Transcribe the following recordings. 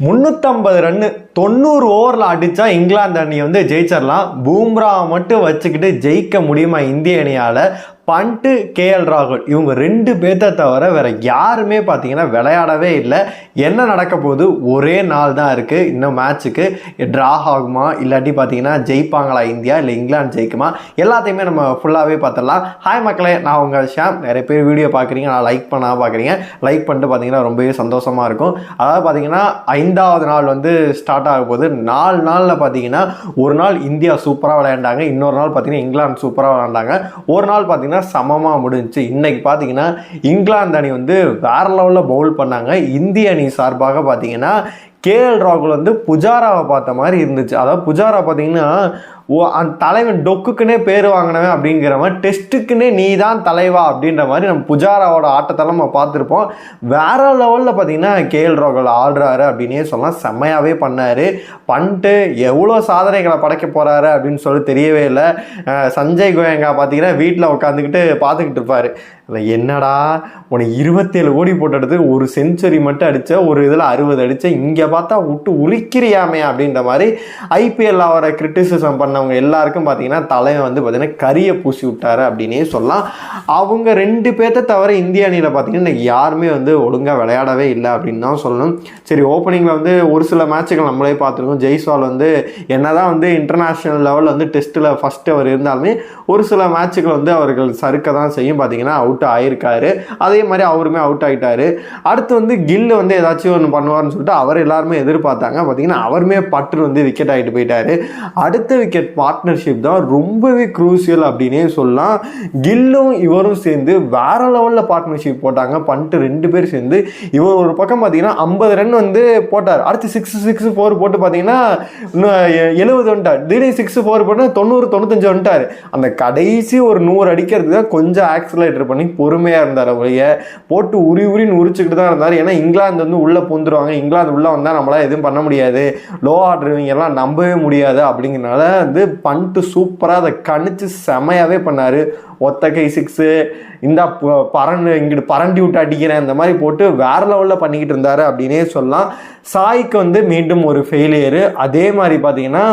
முந்நூற்றம்பது ரன்னு. தொண்ணூறு ஓவரில் அடித்தா இங்கிலாந்து அணி வந்து ஜெயிச்சிடலாம். பூம்ராவை மட்டும் வச்சுக்கிட்டு ஜெயிக்க முடியுமா இந்திய அணியால்? பண்ட்டு கேஎல் ராகுல். இவங்க ரெண்டு பேர்த்த தவிர வேற யாருமே பார்த்தீங்கன்னா விளையாடவே இல்லை. என்ன நடக்க போகுது? ஒரே நாள் தான் இருக்குது இன்னும் மேட்ச்சுக்கு ட்ரா ஆகுமா? இல்லாட்டி பார்த்தீங்கன்னா ஜெயிப்பாங்களா இந்தியா? இல்லை இங்கிலாந்து ஜெயிக்குமா? எல்லாத்தையுமே நம்ம ஃபுல்லாகவே பார்த்துடலாம். ஹாய் மக்களே நான் உங்கள் ஷாம். நிறைய பேர் வீடியோ பார்க்குறீங்க. நான் லைக் பண்ணால் பார்க்குறீங்க. லைக் பண்ணிட்டு பார்த்தீங்கன்னா ரொம்பவே சந்தோஷமாக இருக்கும். அதாவது பார்த்தீங்கன்னா ஐந்தாவது நாள் வந்து ஸ்டார்ட் ஆக போகுது நாலு நாளில் பார்த்தீங்கன்னா ஒரு நாள் இந்தியா சூப்பராக விளையாண்டாங்க இன்னொரு நாள் பார்த்தீங்கன்னா இங்கிலாந்து சூப்பராக விளையாண்டாங்க. ஒரு நாள் பார்த்தீங்கன்னா சமமாக முடிஞ்சிச்சு. இன்றைக்கி பார்த்தீங்கன்னா இங்கிலாந்து அணி வந்து வேற லெவலில் பவுல் பண்ணாங்க. இந்திய அணி சார்பாக பார்த்தீங்கன்னா கேஎல் ராகுல் வந்து புஜாராவை பார்த்த மாதிரி இருந்துச்சு. அதாவது புஜாரா பார்த்தீங்கன்னா ஓ அந்த தலைவன் டொக்குக்குன்னே பேர் வாங்கினவன் அப்படிங்கிற மாதிரி டெஸ்ட்டுக்குன்னே நீ தான் தலைவா அப்படின்ற மாதிரி நம்ம புஜாராவோட ஆட்டத்தெல்லாம் நம்ம பார்த்துருப்போம். வேற லெவலில் பார்த்தீங்கன்னா கேஎல் ராகுல் ஆடுறாரு அப்படின்னே சொல்லலாம். செம்மையாகவே பண்ணார். பண்ணிட்டு எவ்வளோ சாதனைகளை படைக்க போகிறாரு அப்படின்னு சொல்லி தெரியவே இல்லை. சஞ்சய் கோயங்கா பார்த்தீங்கன்னா வீட்டில் உட்காந்துக்கிட்டு பார்த்துக்கிட்டு இருப்பார். இல்லை என்னடா உனக்கு இருபத்தேழு கோடி போட்டதுக்கு ஒரு செஞ்சுரி மட்டும் அடித்த ஒரு இதில் அறுபது அடித்த இங்கே பார்த்தா விட்டு உரிக்கிறியாமே அப்படின்ற மாதிரி ஐபிஎல் அவரை கிரிட்டிசிசம் பண்ணவங்க எல்லாருக்கும் பார்த்தீங்கன்னா தலைவன் வந்து பார்த்தீங்கன்னா கரியை பூசி விட்டாரு அப்படின்னே சொல்லலாம். அவங்க ரெண்டு பேர்த்த தவிர இந்திய அணியில் பார்த்தீங்கன்னா இன்னைக்கு யாருமே வந்து ஒழுங்காக விளையாடவே இல்லை அப்படின்னு தான் சொல்லணும். சரி ஓப்பனிங்கில் வந்து ஒரு சில மேட்சுகள் நம்மளே பார்த்துருக்கோம். ஜெய்ஸ்வால் வந்து என்னதான் வந்து இன்டர்நேஷ்னல் லெவலில் வந்து டெஸ்ட்டில் ஃபஸ்ட்டு அவர் இருந்தாலுமே ஒரு சில மேட்சுகள் வந்து அவர்கள் சறுக்க தான் செய்யும். பார்த்தீங்கன்னா அவுட் ஆயிருக்காரு. அதே மாதிரி அவருமே அவுட் ஆகிட்டாரு அடுத்து வந்து கில்லு வந்து ஏதாச்சும் ஒன்று பண்ணுவார்னு சொல்லிட்டு அவர் எல்லாருமே எதிர்பார்த்தாங்க. பார்த்தீங்கன்னா அவருமே பட்டு வந்து விக்கெட் ஆகிட்டு போயிட்டாரு. அடுத்த விக்கெட் பார்ட்னர்ஷிப் தான் ரொம்பவே குரூசியல் அப்படின்னே சொல்லலாம். கில்லும் இவரும் சேர்ந்து வேற லெவலில் பார்ட்னர்ஷிப் போட்டாங்க. பண்ணிட்டு ரெண்டு பேர் சேர்ந்து. இவர் ஒரு பக்கம் பார்த்தீங்கன்னா ஐம்பது ரன் வந்து போட்டார். அடுத்து சிக்ஸ் சிக்ஸ் ஃபோர் போட்டு பார்த்தீங்கன்னா இன்னும் எழுபது வந்துட்டார். திடீர்னு சிக்ஸ் ஃபோர் போட்டு தொண்ணூறு தொண்ணூத்தஞ்சு வந்துட்டார். அந்த கடைசி ஒரு நூறு அடிக்கிறதுக்கு தான் கொஞ்சம் ஆக்சிலேட்டர் பண்ணி பொறுமையாக இருந்தார் ஒழிய போட்டு உரி உரின்னு உரிச்சுக்கிட்டு தான் இருந்தார். ஏன்னா இங்கிலாந்து வந்து உள்ளே பூந்துருவாங்க இங்கிலாந்து உள்ளே வந்தால் நம்மளால் எதுவும் பண்ண முடியாது. லோ ஆர்டர் இவங்கெல்லாம் நம்பவே முடியாது. அப்படிங்கிறனால வந்து பண்ணிட்டு சூப்பராக அதை கணிச்சு செமையாகவே பண்ணார். ஒத்த கை சிக்ஸு இந்த பரண்டு இங்கிட்டு பரண்டி விட்டு அடிக்கிறேன் இந்த மாதிரி போட்டு வேற லெவலில் பண்ணிக்கிட்டு இருந்தார் அப்படின்னே சொல்லலாம். சாய்க்கு வந்து மீண்டும் ஒரு ஃபெயிலியரு அதே மாதிரி பார்த்தீங்கன்னா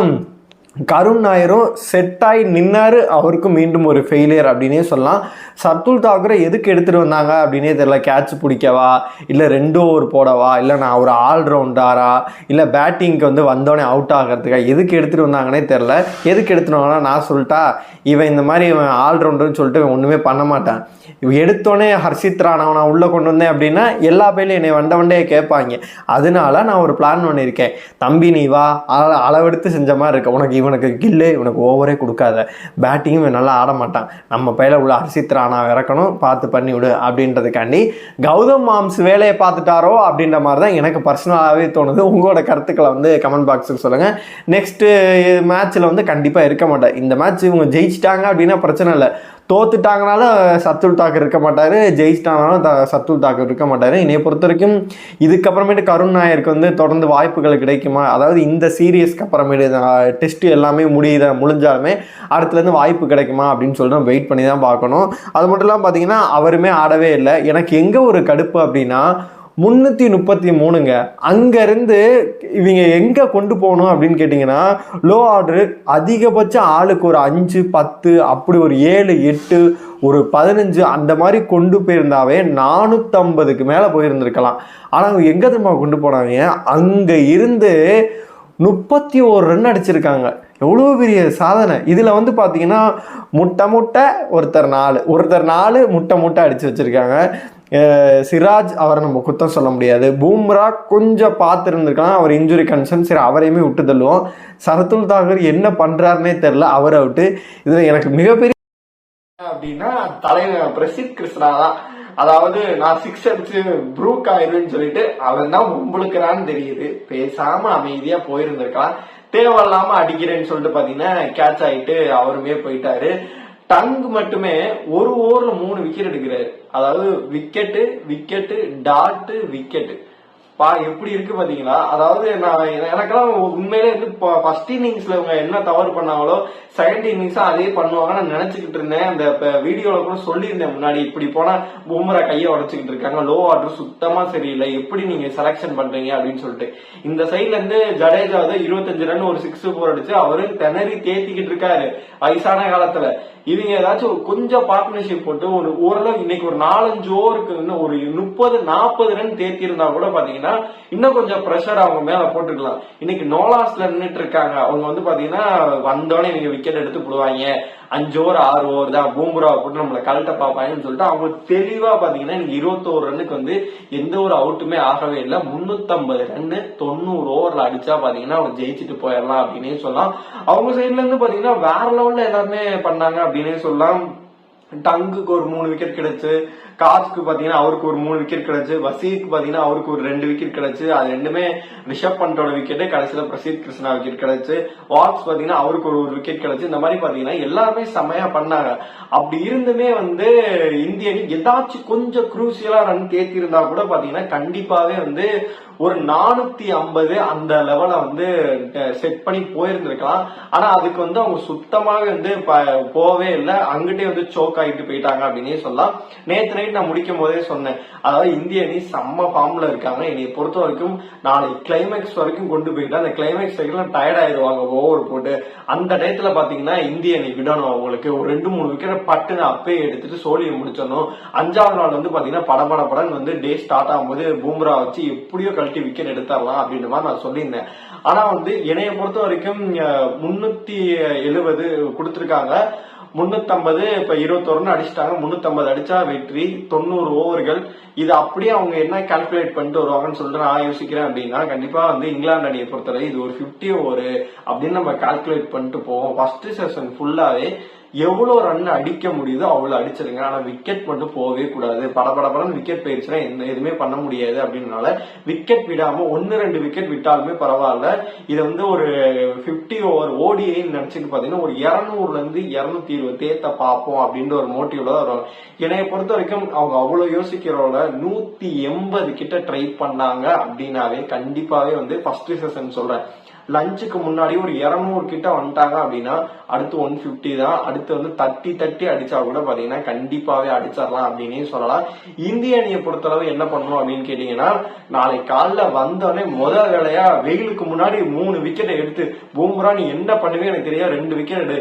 கருண் நாயரும் செட் ஆகி நின்னாரு அவருக்கும் மீண்டும் ஒரு ஃபெயிலியர் அப்படின்னே சொல்லலாம். சர்துல் தாக்கரை எதுக்கு எடுத்துகிட்டு வந்தாங்க அப்படின்னே தெரியல. கேட்ச் பிடிக்கவா? இல்லை ரெண்டு ஓவர் போடவா? இல்லை நான் ஒரு ஆல்ரவுண்டாரா இல்லை பேட்டிங்க்கு வந்து வந்தோடனே அவுட் ஆகிறதுக்கா? எதுக்கு எடுத்துகிட்டு வந்தாங்கன்னே தெரில எதுக்கு எடுத்துகிட்டு வந்தாங்கன்னா நான் சொல்லிட்டா இவன் இந்த மாதிரி இவன் ஆல்ரவுண்டர்னு சொல்லிட்டு இவன் ஒன்றுமே பண்ண மாட்டான். இவன் எடுத்தோடனே ஹர்ஷித் ராணவ நான் உள்ளே கொண்டு வந்தேன் அப்படின்னா எல்லா பேர்லையும் என்னை வண்ட வண்டையே கேட்பாங்க. அதனால நான் ஒரு பிளான் பண்ணியிருக்கேன். தம்பி நீ வா அள- அளவெடுத்து செஞ்ச மாதிரி இருக்க. உனக்கு இவனுக்கு கில்லு இவனுக்கு ஓவரே கொடுக்காத. பேட்டிங்கும் நல்லா ஆட மாட்டான். நம்ம பையில உள்ள ஹர்ஷித் ராணா இறக்கணும் பார்த்து பண்ணி விடு அப்படின்றதுக்காண்டி கௌதம் மாம்ஸ் வேலையை பார்த்துட்டாரோ அப்படின்ற மாதிரி தான் எனக்கு பர்சனலாகவே தோணுது. உங்களோட கருத்துக்களை வந்து கமெண்ட் பாக்ஸுக்கு சொல்லுங்கள் நெக்ஸ்ட்டு மேட்ச்சில் வந்து கண்டிப்பாக இருக்க மாட்டேன். இந்த மேட்ச் இவங்க ஜெயிச்சிட்டாங்க அப்படின்னா பிரச்சனை இல்லை. தோத்துட்டாங்கனாலும் சத்துல் தாக்கர் இருக்க மாட்டார். ஜெயிச்சிட்டாங்கனாலும் த சத்துல் தாக்கர் இருக்க மாட்டார். என்னை பொறுத்த வரைக்கும் இதுக்கப்புறமேட்டு கருண் நாயருக்கு வந்து தொடர்ந்து வாய்ப்புகள் கிடைக்குமா? அதாவது இந்த சீரியஸ்க்கு அப்புறமேட்டு டெஸ்ட் எல்லாமே முடியுத? முடிஞ்சாலுமே அடுத்துலேருந்து வாய்ப்பு கிடைக்குமா? அப்படின்னு சொல்லிட்டு வெயிட் பண்ணி தான் பார்க்கணும். அது மட்டும் இல்லாமல் பார்த்தீங்கன்னா அவருமே ஆடவே இல்லை. எனக்கு எங்கே ஒரு கடுப்பு அப்படின்னா முந்நூற்றி முப்பத்தி மூணுங்க. அங்கேருந்து இவங்க எங்கே கொண்டு போகணும் அப்படின்னு கேட்டிங்கன்னா லோ ஆர்டர் அதிகபட்சம் ஆளுக்கு ஒரு அஞ்சு பத்து அப்படி ஒரு ஏழு எட்டு ஒரு பதினஞ்சு அந்த மாதிரி கொண்டு போயிருந்தாவே நானூற்றம்பதுக்கு மேலே போயிருந்திருக்கலாம். ஆனால் அவங்க எங்கே திரும்ப கொண்டு போனாங்க? அங்கே இருந்து முப்பத்தி ஒரு ரன் அடிச்சிருக்காங்க. எவ்வளோ பெரிய சாதனை. இதில் வந்து பார்த்தீங்கன்னா முட்டை முட்டை ஒருத்தர் நாலு. ஒருத்தர் நாலு முட்டை முட்டை அடித்து வச்சுருக்காங்க. சிராஜ் அவரை நம்ம குத்தம் சொல்ல முடியாது. பூம்ரா கொஞ்சம் பார்த்துருந்துருக்கலாம். அவர் இன்ஜுரி கன்சர்ன் சரி அவரையுமே விட்டு தள்ளுவோம். சரத்துல் தாகர் என்ன பண்ணுறாருனே தெரில அவரை விட்டு இதில் எனக்கு மிகப்பெரிய அப்படின்னா தலைவர் பிரசித் கிருஷ்ணா தான். அதாவது நான் சிக்ஸ் அடிச்சு ப்ரூக் ஆயிருன்னு சொல்லிட்டு அவன் தான் மும்புழுக்கிறான்னு தெரியுது. பேசாம அமைதியா போயிருந்திருக்கலாம். தேவையில்லாம அடிக்கிறேன்னு சொல்லிட்டு பாத்தீங்கன்னா கேட்ச் ஆயிட்டு அவருமே போயிட்டாரு. டங்கு மட்டுமே ஒரு ஓவர்ல மூணு விக்கெட் எடுக்கிறாரு. அதாவது விக்கெட்டு விக்கெட்டு டாட்டு விக்கெட்டு பா எப்படி இருக்கு பாத்தீங்களா? அதாவது நான் எனக்கெல்லாம் உண்மையிலே வந்து ஃபர்ஸ்ட் இன்னிங்ஸ்ல இவங்க என்ன தவறு பண்ணாங்களோ செகண்ட் இன்னிங்ஸும் அதே பண்ணுவாங்க நான் நினைச்சுக்கிட்டு இருந்தேன். அந்த வீடியோல கூட சொல்லியிருந்தேன் முன்னாடி இப்படி போனா பும்ரா கையை உடச்சுக்கிட்டு இருக்காங்க. லோ ஆர்டர் சுத்தமா சரியில்லை. எப்படி நீங்க செலக்ஷன் பண்றீங்க அப்படின்னு சொல்லிட்டு. இந்த சைட்ல இருந்து ஜடேஜா வந்து இருபத்தஞ்சு ரன் ஒரு சிக்ஸ் போர் அடிச்சு அவரு திணறி தேத்திக்கிட்டு இருக்காரு வயசான காலத்துல. இவங்க ஏதாச்சும் கொஞ்சம் பார்ட்னர்ஷிப் போட்டு ஒரு ஓரளவு இன்னைக்கு ஒரு நாலஞ்சு ஓவருக்கு ஒரு முப்பது நாற்பது ரன் தேத்தி இருந்தா கூட பாத்தீங்கன்னா இன்னும் கொஞ்சம் ப்ரெஷர் அவங்க மேல போட்டுக்கலாம். இன்னைக்கு நோலாஸ்ல நின்னுட்டு இருக்காங்க அவங்க வந்து பாத்தீங்கன்னா வந்தோடனே இவங்க விக்கெட் எடுத்து போடுவாங்க. அஞ்சு ஓவர் ஆறு ஓவர் தான். பூம்ரா போட்டு நம்மள கழட்ட பாப்பாங்கன்னு சொல்லிட்டு அவங்க தெளிவா பாத்தீங்கன்னா இன்னைக்கு இருபத்தோரு ரன்னுக்கு வந்து எந்த ஒரு அவுட்டுமே ஆகவே இல்லை. முன்னூத்தம்பது ரன்னு தொண்ணூறு ஓவர்ல அடிச்சா பாத்தீங்கன்னா அவங்க ஜெயிச்சுட்டு போயிடலாம் அப்படின்னே சொல்லலாம். அவங்க சைட்ல இருந்து பாத்தீங்கன்னா வேற லெவல்ல எல்லாருமே பண்ணாங்க அப்படின்னே சொல்லலாம். டங்குக்கு ஒரு மூணு விக்கெட் கிடைச்சு காஸ்க்கு பார்த்தீங்கன்னா அவருக்கு ஒரு மூணு விக்கெட் கிடைச்சு வசீருக்கு பார்த்தீங்கன்னா அவருக்கு ஒரு ரெண்டு விக்கெட் கிடைச்சு. அது ரெண்டுமே ரிஷப் பண்டோட விக்கெட்டு கடைசியில் பிரசீத் கிருஷ்ணா விக்கெட் கிடைச்சு. வாட்ஸ் பார்த்தீங்கன்னா அவருக்கு ஒரு ஒரு விக்கெட் கிடைச்சு. இந்த மாதிரி பார்த்தீங்கன்னா எல்லாருமே செமையா பண்ணாங்க. அப்படி இருந்துமே வந்து இந்திய அணி ஏதாச்சும் கொஞ்சம் குரூசியலா ரன் தேத்திருந்தா கூட பார்த்தீங்கன்னா கண்டிப்பாகவே வந்து ஒரு நானூத்தி ஐம்பது அந்த லெவலை வந்து செட் பண்ணி போயிருந்திருக்கலாம். ஆனா அதுக்கு வந்து அவங்க சுத்தமாக வந்து ப- போவே இல்லை. அங்கிட்டே வந்து சோக்கா ஆகிட்டு போயிட்டாங்க அப்படின்னே சொல்லலாம். நேற்று நைட் நான் முடிக்கும் போதே சொன்னேன். அதாவது இந்திய அணி செம்ம ஃபார்ம்ல இருக்காங்க. என்னை பொறுத்த வரைக்கும் நாளை கிளைமேக்ஸ் வரைக்கும் கொண்டு போயிட்டா அந்த கிளைமேக்ஸ் வரைக்கும் டயர்ட் ஆயிடுவாங்க ஓவர் போட்டு. அந்த டயத்துல பாத்தீங்கன்னா இந்திய அணி விடணும் அவங்களுக்கு. ஒரு ரெண்டு மூணு விக்கெட் பட்டுன்னு அப்பே எடுத்துட்டு சோழியை முடிச்சிடணும். அஞ்சாவது நாள் வந்து பாத்தீங்கன்னா படபட படம் வந்து டே ஸ்டார்ட் ஆகும்போது பூம்ரா வச்சு எப்படியோ கழட்டி விக்கெட் எடுத்துடலாம் அப்படின்ற மாதிரி நான் சொல்லியிருந்தேன். ஆனா வந்து என்னைய பொறுத்த வரைக்கும் முன்னூத்தி எழுபது கொடுத்துருக்காங்க. முன்னூத்தம்பது இப்ப இருபத்தொன்னு அடிச்சிட்டாங்க. முன்னூத்தம்பது அடிச்சா வெற்றி. தொண்ணூறு ஓவர்கள். இது அப்படியே அவங்க என்ன கால்குலேட் பண்ணிட்டு வருவாங்கன்னு சொல்லிட்டு நான் யோசிக்கிறேன் அப்படின்னா கண்டிப்பா வந்து இங்கிலாந்து அணியை பொறுத்தவரை இது ஒரு 50 ஓவர் அப்படின்னு நம்ம கால்குலேட் பண்ணிட்டு போவோம். ஃபர்ஸ்ட் செஷன் ஃபுல்லாவே எவ்வளவு ரன் அடிக்க முடியுதோ அவ்வளவு அடிச்சிருங்க. ஆனா விக்கெட் மட்டும் போகவே கூடாது. படபடபடன்னு விக்கெட் போயிருச்சுன்னா எந்த எதுவுமே பண்ண முடியாது அப்படின்னால விக்கெட் விடாம ஒன்னு ரெண்டு விக்கெட் விட்டாலுமே பரவாயில்ல. இதை வந்து ஒரு 50 ஓவர் ஓடிஐன்னு நினைச்சுட்டு பாத்தீங்கன்னா ஒரு இருநூறுல இருந்து இருநூத்தி இருபது ஏத்த பார்ப்போம் அப்படின்ற ஒரு மோட்டிவ்ல தான் வருவாங்க. என்னைய பொறுத்த வரைக்கும் அவங்க அவ்வளவு யோசிக்கிறவங்கள நூத்தி எண்பது கிட்ட ட்ரை பண்ணாங்க அப்படின்னாவே கண்டிப்பாவே வந்து ஃபர்ஸ்ட் செஷன் சொல்றேன். லஞ்சுக்கு முன்னாடி ஒரு இரநூறு கிட்ட வந்துட்டாங்க அப்படின்னா அடுத்து ஒன் ஃபிஃப்டி தான். அடுத்து வந்து தட்டி தட்டி அடிச்சா கூட பாத்தீங்கன்னா கண்டிப்பாவே அடிச்சிடலாம் அப்படின்னே சொல்லலாம். இந்திய அணியை பொறுத்தளவு என்ன பண்ணும் அப்படின்னு கேட்டீங்கன்னா நாளை காலைல வந்தோடனே முத வேலையா வெயிலுக்கு முன்னாடி மூணு விக்கெட்டை எடுத்து பூம்ரா நீ என்ன பண்ணுவே? எனக்கு தெரியாது ரெண்டு விக்கெட் எடு.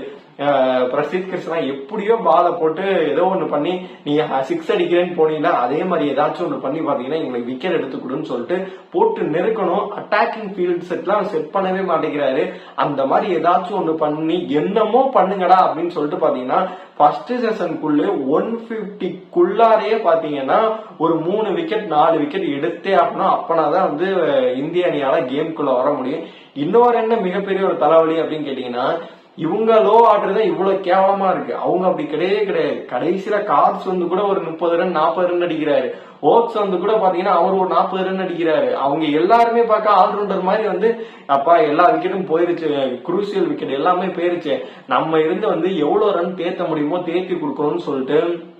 பிரசித் கிருஷ்ணா எப்படியோ பாலை போட்டு ஏதோ ஒண்ணு பண்ணி நீ சிக்ஸ் அடிக்கிறேன்னு போனீங்கன்னா அதே மாதிரி ஏதாச்சும் ஒண்ணு பண்ணி பாத்தீங்கன்னா எங்களுக்கு விக்கெட் எடுத்து கொடுன்னு சொல்லிட்டு போட்டு நெருக்கணும். அட்டாக்கிங் ஃபீல்ட் செட்லாம் செட் பண்ணவே மாட்டேங்கிறாரு. அந்த மாதிரி ஏதாச்சும் ஒண்ணு பண்ணி என்னமோ பண்ணுங்கடா அப்படின்னு சொல்லிட்டு பாத்தீங்கன்னா ஃபர்ஸ்ட் செஷனுக்குள்ள ஒன் பிப்டிக்குள்ளாரே பாத்தீங்கன்னா ஒரு மூணு விக்கெட் நாலு விக்கெட் எடுத்தே ஆகணும். அப்பனாதான் வந்து இந்திய அணியால கேம்குள்ள வர முடியும். இன்னொரு என்ன மிகப்பெரிய ஒரு தலைவலி அப்படின்னு கேட்டீங்கன்னா இவங்க லோ ஆர்டர் தான் இவ்வளவு கேவலமா இருக்கு. அவங்க அப்படி கிடையவே கிடையாது. கடைசியில கார்ஸ் வந்து கூட ஒரு முப்பது ரன் நாற்பது ரன் அடிக்கிறாரு. ஓக்ஸ் வந்து கூட பாத்தீங்கன்னா அவர் ஒரு நாற்பது ரன் அடிக்கிறாரு. அவங்க எல்லாருமே பார்க்க ஆல்ரவுண்டர் மாதிரி வந்து அப்பா எல்லா விக்கெட்டும் போயிருச்சு. குரூசியல் விக்கெட் எல்லாமே போயிருச்சு. நம்ம இருந்து வந்து எவ்வளவு ரன் தேத்த முடியுமோ தேத்தி கொடுக்கணும்னு சொல்லிட்டு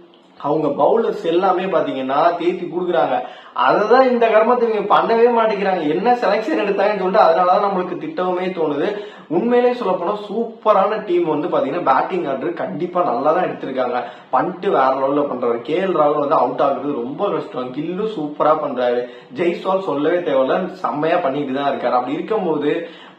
அவங்க பவுலர்ஸ் எல்லாமே பாத்தீங்கன்னா தேத்தி கொடுக்குறாங்க. அதுதான் இந்த கர்மத்தை இவங்க பண்ணவே மாட்டேங்கிறாங்க. என்ன செலெக்ஷன் எடுத்தாங்கன்னு சொல்லிட்டு அதனாலதான் நம்மளுக்கு திட்டமே தோணுது. உண்மையிலேயே சொல்ல போனா சூப்பரான டீம் வந்து பாத்தீங்கன்னா பேட்டிங் ஆர்டர் கண்டிப்பா நல்லா தான் எடுத்திருக்காங்க. பண்ணிட்டு வேற லெவலில் பண்றாரு கே எல் ராகுல் வந்து அவுட் ஆகுறது ரொம்ப கஷ்டம் கில்லு சூப்பரா பண்றாரு. ஜெய்ஸ்வால் சொல்லவே தேவையில்ல. செம்மையா பண்ணிட்டு தான் இருக்காரு. அப்படி இருக்கும்போது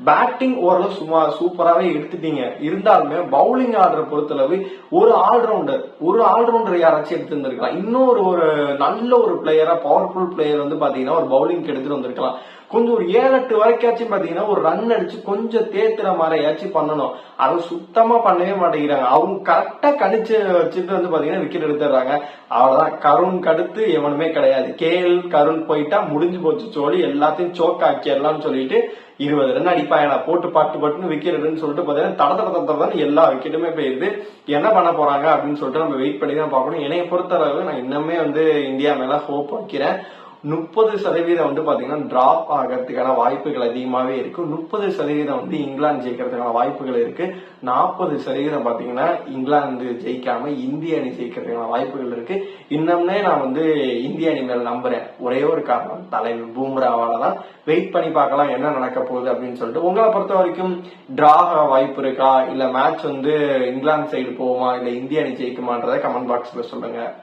பேட்டிங் ஓரளவு சும்மா சூப்பராகவே எடுத்துட்டீங்க. இருந்தாலுமே பவுலிங் ஆர்டரை பொறுத்தளவு ஒரு ஆல்ரவுண்டர் ஒரு ஆல்ரவுண்டர் யாராச்சும் எடுத்து வந்திருக்கலாம் இன்னொரு ஒரு நல்ல ஒரு பிளேயரா பவர்ஃபுல் பிளேயர் வந்து பாத்தீங்கன்னா ஒரு பவுலிங் எடுத்துட்டு வந்திருக்கலாம். கொஞ்சம் ஒரு ஏழு எட்டு வரைக்காச்சும் பாத்தீங்கன்னா ஒரு ரன் அடிச்சு கொஞ்சம் தேத்துற மாதிரியாச்சும் பண்ணணும். அதை சுத்தமா பண்ணவே மாட்டேங்கிறாங்க. அவங்க கரெக்டா கணிச்சு வச்சுட்டு வந்து பாத்தீங்கன்னா விக்கெட் எடுத்துடுறாங்க. அவ்வளவுதான். கருண் கடுத்து எவனுமே கிடையாது. கேஎல் கருண் போயிட்டா முடிஞ்சு போச்சு. சோழி எல்லாத்தையும் சோக் ஆக்கிடலாம்னு சொல்லிட்டு இருபது ரன் அடிப்பாங்க போட்டு பட்டு பட்டுன்னு விக்கெட் எடுன்னு சொல்லிட்டு பாத்தீங்கன்னா தட தட தட எல்லா விக்கெட்டுமே போயிருது. என்ன பண்ண போறாங்க அப்படின்னு சொல்லிட்டு நம்ம வெயிட் பண்ணி தான் பார்க்கணும். என்னைய பொறுத்தளவு நான் இன்னுமே வந்து இந்தியா மேல ஹோப் வைக்கிறேன். முப்பது சதவீதம் வந்து பாத்தீங்கன்னா டிராப் ஆகிறதுக்கான வாய்ப்புகள் அதிகமாவே இருக்கு. முப்பது சதவீதம் வந்து இங்கிலாந்து ஜெயிக்கிறதுக்கான வாய்ப்புகள் இருக்கு. நாற்பது சதவீதம் பாத்தீங்கன்னா இங்கிலாந்து ஜெயிக்காம இந்திய அணி ஜெயிக்கிறதுக்கான வாய்ப்புகள் இருக்கு. இன்னும்னே நான் வந்து இந்திய அணி மேல நம்புறேன். ஒரே ஒரு காரணம் தலைவர் பூம்ராவால தான். வெயிட் பண்ணி பார்க்கலாம் என்ன நடக்க போகுது அப்படின்னு சொல்லிட்டு. உங்களை பொறுத்த வரைக்கும் டிராக வாய்ப்பு இருக்கா? இல்ல மேட்ச் வந்து இங்கிலாந்து சைடு போகுமா? இல்ல இந்திய அணி ஜெயிக்குமான்றதை கமெண்ட் பாக்ஸ்ல சொல்லுங்க.